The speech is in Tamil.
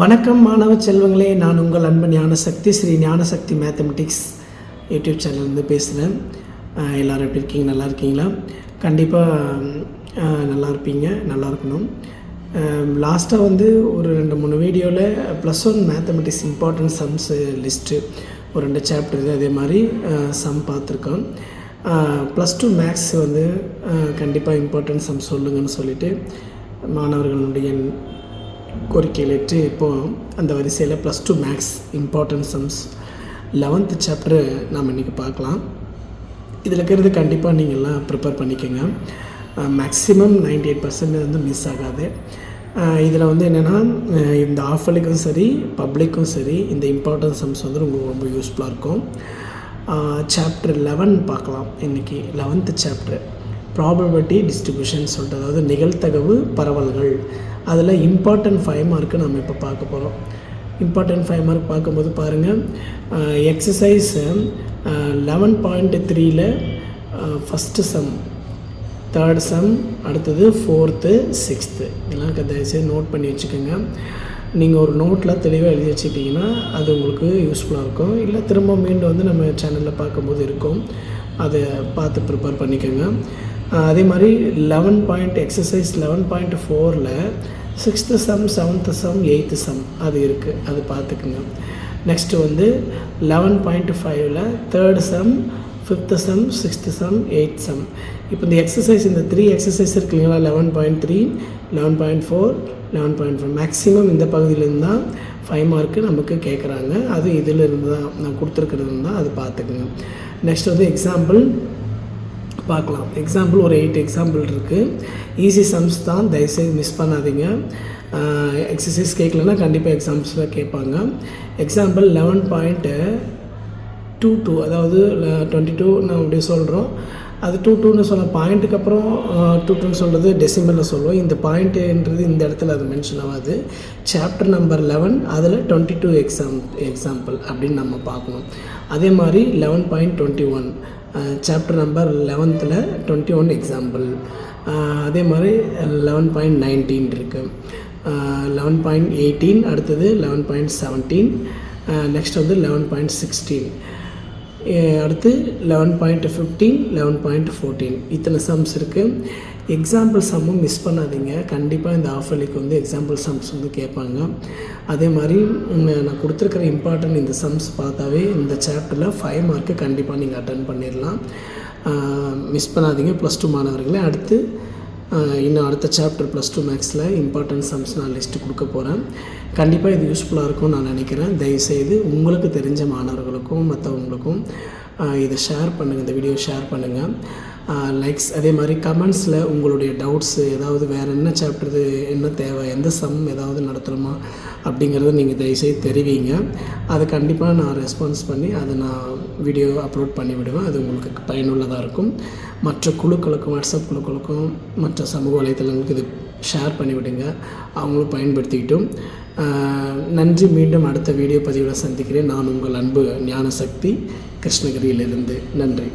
வணக்கம் மாணவ செல்வங்களே நான் உங்கள் அன்பு ஞானசக்தி ஸ்ரீ ஞானசக்தி மேத்தமெட்டிக்ஸ் யூடியூப் சேனல்லேருந்து பேசுகிறேன். எல்லோரும் எப்படி இருக்கீங்க? நல்லா இருக்கீங்களா? கண்டிப்பாக நல்லா இருப்பீங்க நல்லா இருக்கணும். லாஸ்ட்டாக வந்து ஒரு ரெண்டு மூணு வீடியோவில் plus one mathematics important sums list ஒரு ரெண்டு சாப்டர் அதே மாதிரி சம் பார்த்துருக்கோம். ப்ளஸ் டூ மேக்ஸ் வந்து கண்டிப்பாக இம்பார்ட்டன்ட் சம் சொல்லுங்கன்னு சொல்லிவிட்டு மாணவர்களுடைய கோரிக்கையில் ஏற்று இப்போது அந்த வரிசையில் plus two maths important sums eleventh chapter நாம் இன்றைக்கி பார்க்கலாம். இதில் இருக்கிறது கண்டிப்பாக நீங்கள்லாம் ப்ரிப்பேர் பண்ணிக்கோங்க. மேக்ஸிமம் நைன்டி எயிட் பர்சன்ட் வந்து மிஸ் ஆகாது. இதில் வந்து என்னென்னா இந்த ஆஃபலிக்கும் சரி பப்ளிக்கும் சரி இந்த இம்பார்ட்டன்ட் சம்ஸ் வந்து உங்களுக்கு ரொம்ப யூஸ்ஃபுல்லாக இருக்கும். சாப்டர் லெவன் பார்க்கலாம். இன்றைக்கி லெவன்த்து சாப்டர் ப்ராபபிலிட்டி டிஸ்ட்ரிபியூஷன் சொல்லிட்டு அதாவது நிகழ்த்தகவு பரவல்கள். அதில் இம்பார்ட்டன்ட் ஃபைவ் மார்க்கு நம்ம இப்போ பார்க்க போகிறோம் இம்பார்ட்டன்ட் ஃபைவ் மார்க் பார்க்கும்போது பாருங்கள் எக்ஸசைஸு லெவன் பாயிண்ட் த்ரீயில் ஃபஸ்ட்டு சம் தேர்ட் சம் அடுத்தது ஃபோர்த்து சிக்ஸ்த்து இதெல்லாம் தயவுசெய்து நோட் பண்ணி வச்சுக்கோங்க. நீங்கள் ஒரு நோட்டில் தெளிவாக எழுதி வச்சுக்கிட்டிங்கன்னா அது உங்களுக்கு யூஸ்ஃபுல்லாக இருக்கும். இல்லை திரும்ப மீண்டும் வந்து நம்ம சேனலில் பார்க்கும்போது இருக்கும். அதை பார்த்து ப்ரிப்பேர் பண்ணிக்கோங்க. அதே மாதிரி eleven point exercise eleven point ஃபோரில் sixth sum seventh sum eighth sum அது இருக்குது அது பார்த்துக்குங்க. நெக்ஸ்ட்டு வந்து லெவன் பாயிண்ட் ஃபைவ்ல third sum fifth sum sixth sum eighth sum இப்போ இந்த எக்ஸசைஸ் இந்த த்ரீ எக்ஸசைஸ் இருக்கு இல்லைங்களா? Eleven point three eleven point four eleven point four maximum இந்த பகுதியிலேருந்து தான் ஃபைவ் மார்க்கு நமக்கு கேட்குறாங்க அது இதிலிருந்து தான் நான் கொடுத்துருக்கிறது தான் அது பார்த்துக்குங்க. நெக்ஸ்ட் வந்து எக்ஸாம்பிள் பார்க்கலாம். எக்ஸாம்பிள் ஒரு எயிட் எக்ஸாம்பிள் இருக்குது ஈஸி சம்ஸ் தான் தயவுசெய்து மிஸ் பண்ணாதீங்க. எக்ஸசைஸ் கேட்கலன்னா கண்டிப்பாக எக்ஸாம்ஸில் கேட்பாங்க. Example eleven point two two அதாவது டுவெண்ட்டி டூ நான் அப்படியே சொல்கிறோம் அது டூ டூன்னு சொன்ன பாயிண்ட்டுக்கு அப்புறம் டூ டூன்னு சொல்கிறது டெசிமலில் சொல்லுவோம். இந்த பாயிண்ட்டுன்றது இந்த இடத்துல அது மென்ஷன் ஆகாது. சாப்டர் நம்பர் லெவன் அதில் டுவெண்ட்டி டூ எக்ஸாம் எக்ஸாம்பிள் அப்படின்னு நம்ம பார்க்கணும். அதே மாதிரி eleven point twenty one chapter number லெவன்த்தில் டுவெண்ட்டி ஒன் எக்ஸாம்பிள் அதே மாதிரி லெவன் பாயிண்ட் நைன்டீன் இருக்குது லெவன் பாயிண்ட் எயிட்டீன் அடுத்தது லெவன் பாயிண்ட் செவன்டீன் நெக்ஸ்ட் வந்து லெவன் பாயிண்ட் சிக்ஸ்டீன் அடுத்து eleven point fifteen eleven point fourteen இத்தனை சம்ஸ் இருக்குது எக்ஸாம்பிள் சம்மும் மிஸ் பண்ணாதீங்க. கண்டிப்பாக இந்த ஆஃபர்லிக்கு வந்து எக்ஸாம்பிள் சம்ஸ் வந்து கேட்பாங்க. அதே மாதிரி நான் கொடுத்துருக்கிற இம்பார்ட்டன்ட் இந்த சம்ஸ் பார்த்தாவே இந்த சாப்டரில் ஃபைவ் மார்க்கு கண்டிப்பாக நீங்கள் அட்டன் பண்ணிடலாம். மிஸ் பண்ணாதீங்க. ப்ளஸ் டூ மாணவர்களே அடுத்து இன்னும் அடுத்த சாப்டர் ப்ளஸ் டூ மேக்ஸில் இம்பார்ட்டன்ட் சம்ஸ் நான் லிஸ்ட்டு கொடுக்க போகிறேன் கண்டிப்பாக இது யூஸ்ஃபுல்லாக இருக்கும்னு நான் நினைக்கிறேன். தயவுசெய்து உங்களுக்கு தெரிஞ்ச மாணவர்களுக்கும் மற்றவங்களுக்கும் இதை ஷேர் பண்ணுங்கள் இந்த வீடியோ ஷேர் பண்ணுங்கள் லைக்ஸ் அதே மாதிரி கமெண்ட்ஸில் உங்களுடைய டவுட்ஸு ஏதாவது வேறு என்ன சாப்டர் என்ன தேவை எந்த சம் ஏதாவது நடத்துகிறோமா அப்படிங்கிறத நீங்கள் தயவுசெய்து தெரிவிங்க. அதை கண்டிப்பாக நான் ரெஸ்பான்ஸ் பண்ணி அதை நான் வீடியோ அப்லோட் பண்ணி விடுவேன். அது உங்களுக்கு பயனுள்ளதாக இருக்கும். மற்ற குழுக்களுக்கும் வாட்ஸ்அப் குழுக்களுக்கும் மற்ற சமூக வலைத்தளங்களுக்கு இது ஷேர் பண்ணிவிடுங்க அவங்களும் பயன்படுத்திக்கிட்டும். நன்றி. மீண்டும் அடுத்த வீடியோ பதிவில் சந்திக்கிறேன். நான் உங்கள் அன்பு ஞானசக்தி கிருஷ்ணகிரியிலிருந்து. நன்றி.